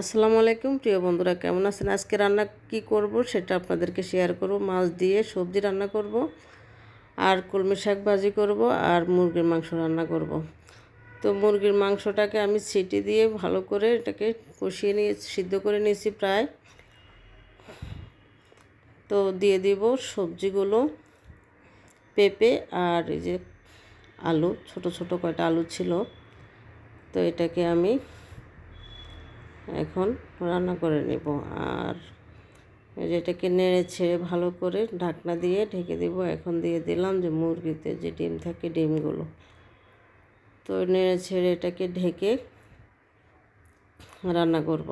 আসসালামু আলাইকুম, প্রিয় বন্ধুরা, কেমন আছেন? আজকে রান্না কি করব সেটা আপনাদেরকে শেয়ার করব। মাছ দিয়ে সবজি রান্না করব, আর কলমি শাক ভাজি করব, আর মুরগির মাংস রান্না করব। তো মুরগির মাংসটাকে আমি সিটি দিয়ে ভালো করে এটাকে কষিয়ে নিয়ে, সিদ্ধ করে নিয়েছি প্রায়। তো দিয়ে দিব সবজিগুলো, পেঁপে আর এই যে আলু, ছোট ছোট কয়টা আলু ছিল। তো এটাকে আমি এখন রান্না করে নেব। আর যেটাকে নেড়ে ছেড়ে ভালো করে ঢাকনা দিয়ে ঢেকে দেব। এখন দিয়ে দিলাম যে মুরগিতে যে ডিম থাকে ডিমগুলো। তো নেড়ে ছেড়ে এটাকে ঢেকে রান্না করব।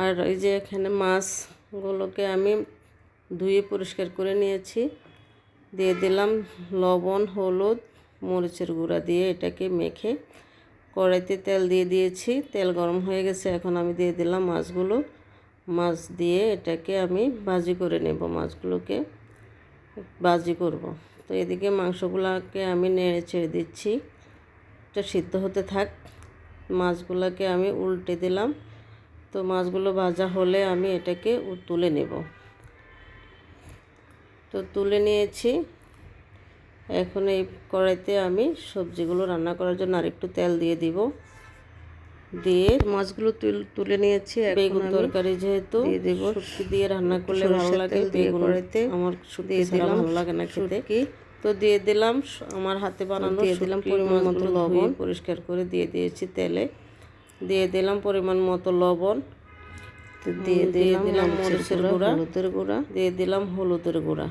আর এই যে এখানে মাছগুলোকে আমি ধুয়ে পরিষ্কার করে নিয়েছি। দিয়ে দিলাম লবণ, হলুদ, মরিচের গুঁড়া দিয়ে এটাকে মেখে কড়াইতে তেল দিয়ে দিয়েছি। তেল গরম হয়ে গেছে, এখন আমি দিয়ে দিলাম মাছগুলো। মাছ দিয়ে এটাকে আমি ভাজি করে নেব, মাছগুলোকে ভাজি করব। তো এদিকে মাংসগুলোকে আমি নেড়ে ছেড়ে দিচ্ছি। এটা সিদ্ধ হতে থাক। মাছগুলোকে আমি উল্টে দিলাম। তো মাছগুলো ভাজা হলে আমি এটাকে তুলে নেব। তো তুলে নিয়েছি। এখন এই কড়াইতে আমি সবজিগুলো রান্না করার জন্য আরেকটু তেল দিয়ে দিব। দিয়ে মাছগুলো তুলে নিয়েছি বেগুন তরকারি যেহেতু দিয়ে দেবো। শুটকি দিয়ে রান্না করলে ভালো লাগে বেগুন আমার শুটকি দিলাম ভালো লাগে না খেতে। কি তো দিয়ে দিলাম আমার হাতে বানানো দিয়ে দিলাম পরিমাণ মতো লবণ। পরিষ্কার করে দিয়ে দিয়েছি তেলে। দিয়ে দিলাম পরিমাণ মতো লবণ। দিয়ে দিলাম মরিচের গুঁড়া। হলুদের গুঁড়া। দিয়ে দিলাম হলুদের গুঁড়া।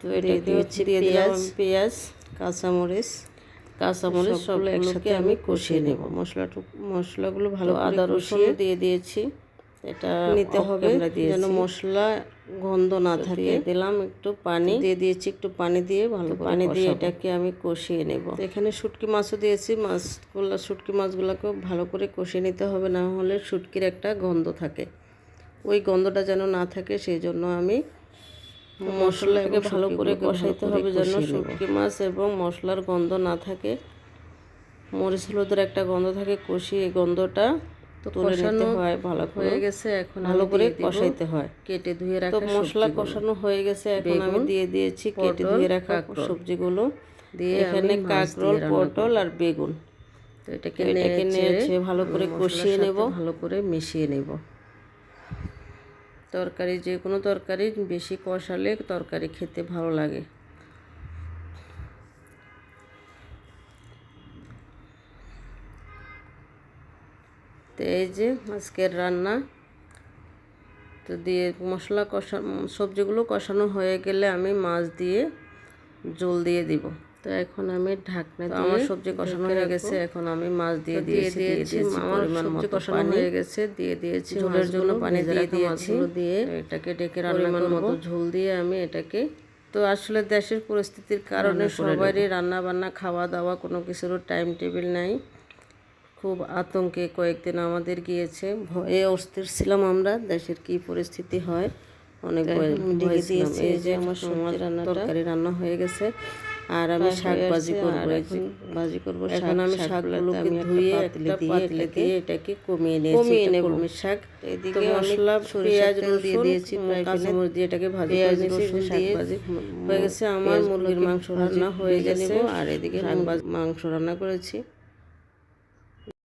তো এটা দিয়েছি দিয়ে দিলাম পেঁয়াজ। কাঁচামরিচ। কাঁচামরিচ সবগুলো একসাথে আমি কষিয়ে নেব। মশলাটা মশলাগুলো ভালো আদা রসুন দিয়ে দিয়েছি। এটা নিতে হবে যেন মশলা গন্ধ না থাকে। দিলাম একটু পানি। দিয়ে দিয়েছি একটু পানি দিয়ে ভালো পানি দিয়ে এটাকে আমি কষিয়ে নেব। এখানে শুটকি মাছও দিয়েছি। মাছগুলো শুটকি মাছগুলোকেও ভালো করে কষিয়ে নিতে হবে। না হলে শুটকির একটা গন্ধ থাকে। ওই গন্ধটা যেন না থাকে সেই জন্য আমি মশলাটাকে ভালো করে কষাইতে হবে যেন শুটকি মাছ এবং মশলার গন্ধ না থাকে। মরিচ হলুদের একটা গন্ধ থাকে কষি এই গন্ধটা তো কষানো হয় ভালো হয়ে গেছে এখন ভালো করে কষাইতে হয়। কেটে ধুয়ে রাখা তো মশলা কষানো হয়ে গেছে এখন আমি দিয়ে দিয়েছি কেটে ধুয়ে রাখা সবজিগুলো। দিয়ে এখানে কাঁকরোল পটল আর বেগুন। তো এটাকে এটাকে নেড়ে ভালো করে কষিয়ে নেব। ভালো করে মিশিয়ে নেব। তরকারি, যে কোনো তরকারি বেশি কষালে তরকারি খেতে ভালো লাগে। তো এই যে আজকের রান্না। তো দিয়ে মশলা কষা, সবজিগুলো কষানো হয়ে গেলে আমি মাছ দিয়ে জল দিয়ে দিব। তো এখন আমি ঢাকনা দিয়ে আমার সবজি কষানো হয়ে গেছে এখন আমি মাছ দিয়ে দিয়ে দিয়েছি আমার সবজি কষানো হয়ে গেছে দিয়ে দিয়েছি ঝোলের জন্য পানি দিয়ে দিয়েছি। দিয়ে এটাকে ডেকে রান্না মতো ঝোল দিয়ে আমি এটাকে। তো আসলে দেশের পরিস্থিতির কারণে সবারই রান্না বান্না খাওয়া দাওয়া কোনো কিছুরও টাইম টেবিল নাই। খুব আতঙ্কে কয়েকদিন আমাদের গিয়েছে। ভয়ে অস্থির ছিলাম আমরা দেশের কি পরিস্থিতি হয় অনেক ভয় দিয়েছি এই যে আমার সমাজ রান্না তরকারি রান্না হয়ে গেছে। আর আমি শাক ভাজি করব এখন ভাজি করব এখন আমি শাকগুলোকে ধুয়ে একটা পাতলে দিয়ে এটাকে কমিয়ে নিয়েছি কমিয়ে নেব। শাক। এদিকে মশলা পেঁয়াজ দিয়ে দিয়েছি কাঁচামরিচ দিয়ে এটাকে ভাজি করে নিয়েছি শাক ভাজি হয়ে গেছে আমার মুরগির মাংস রান্না হয়ে গেছে। আর এদিকে মাংস রান্না করেছি।